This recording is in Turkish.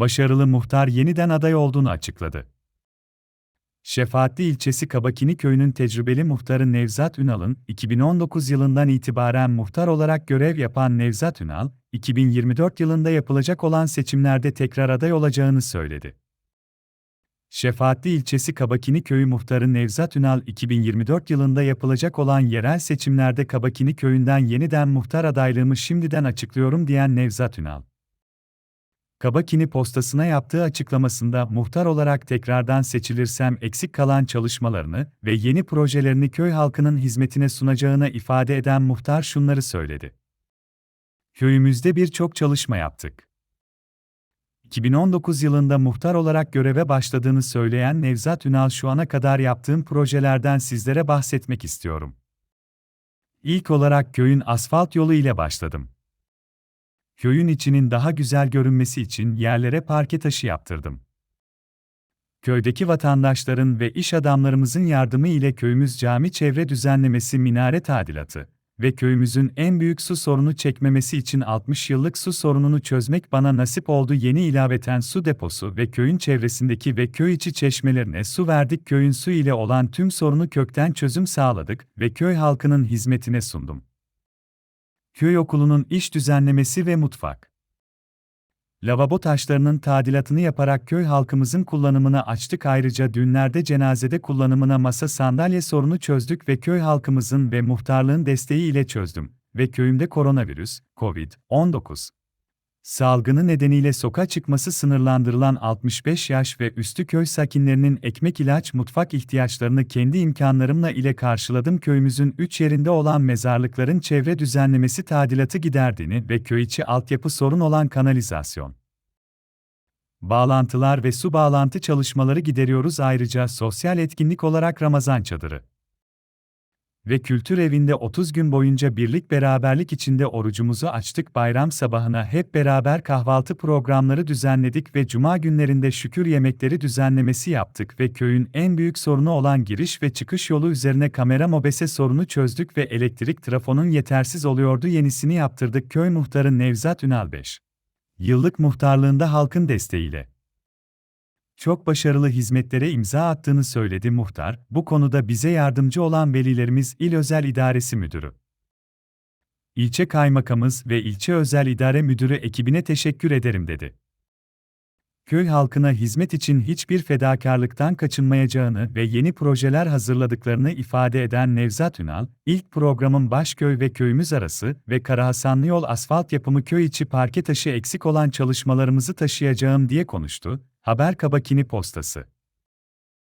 Başarılı muhtar yeniden aday olduğunu açıkladı. Şefaatli ilçesi Kabakini köyünün tecrübeli muhtarı Nevzat Ünal'ın 2019 yılından itibaren muhtar olarak görev yapan Nevzat Ünal, 2024 yılında yapılacak olan seçimlerde tekrar aday olacağını söyledi. Şefaatli ilçesi Kabakini köyü muhtarı Nevzat Ünal 2024 yılında yapılacak olan yerel seçimlerde Kabakini köyünden yeniden muhtar adaylığımı şimdiden açıklıyorum diyen Nevzat Ünal. Kabakini postasına yaptığı açıklamasında muhtar olarak tekrardan seçilirsem eksik kalan çalışmalarını ve yeni projelerini köy halkının hizmetine sunacağına ifade eden muhtar şunları söyledi. Köyümüzde birçok çalışma yaptık. 2019 yılında muhtar olarak göreve başladığını söyleyen Nevzat Ünal şu ana kadar yaptığım projelerden sizlere bahsetmek istiyorum. İlk olarak köyün asfalt yolu ile başladım. Köyün içinin daha güzel görünmesi için yerlere parke taşı yaptırdım. Köydeki vatandaşların ve iş adamlarımızın yardımı ile köyümüz cami çevre düzenlemesi minare tadilatı ve köyümüzün en büyük su sorunu çekmemesi için 60 yıllık su sorununu çözmek bana nasip oldu. Yeni ilaveten su deposu ve köyün çevresindeki ve köy içi çeşmelerine su verdik. Köyün su ile olan tüm sorunu kökten çözüm sağladık ve köy halkının hizmetine sundum. Köy okulunun iş düzenlemesi ve mutfak. Lavabo taşlarının tadilatını yaparak köy halkımızın kullanımına açtık. Ayrıca düğünlerde cenazede kullanımına masa sandalye sorunu çözdük ve köy halkımızın ve muhtarlığın desteği ile çözdüm. Ve köyümde koronavirüs, COVID-19 salgını nedeniyle sokağa çıkması sınırlandırılan 65 yaş ve üstü köy sakinlerinin ekmek ilaç mutfak ihtiyaçlarını kendi imkanlarımla ile karşıladım. Köyümüzün 3 yerinde olan mezarlıkların çevre düzenlemesi tadilatı giderdiğini ve köy içi altyapı sorun olan kanalizasyon bağlantılar ve su bağlantı çalışmaları gideriyoruz ayrıca sosyal etkinlik olarak Ramazan çadırı ve kültür evinde 30 gün boyunca birlik beraberlik içinde orucumuzu açtık. Bayram sabahına hep beraber kahvaltı programları düzenledik ve cuma günlerinde şükür yemekleri düzenlemesi yaptık ve köyün en büyük sorunu olan giriş ve çıkış yolu üzerine kamera mobese sorunu çözdük ve elektrik trafonun yetersiz oluyordu yenisini yaptırdık. Köy muhtarı Nevzat Ünal 5. Yıllık muhtarlığında halkın desteğiyle çok başarılı hizmetlere imza attığını söyledi muhtar, bu konuda bize yardımcı olan velilerimiz İl Özel İdaresi Müdürü. İlçe Kaymakamız ve İlçe Özel İdare Müdürü ekibine teşekkür ederim dedi. Köy halkına hizmet için hiçbir fedakarlıktan kaçınmayacağını ve yeni projeler hazırladıklarını ifade eden Nevzat Ünal, ilk programın Başköy ve köyümüz arası ve Karahasanlı yol asfalt yapımı köy içi parke taşı eksik olan çalışmalarımızı taşıyacağım diye konuştu, Haber Kabakini Postası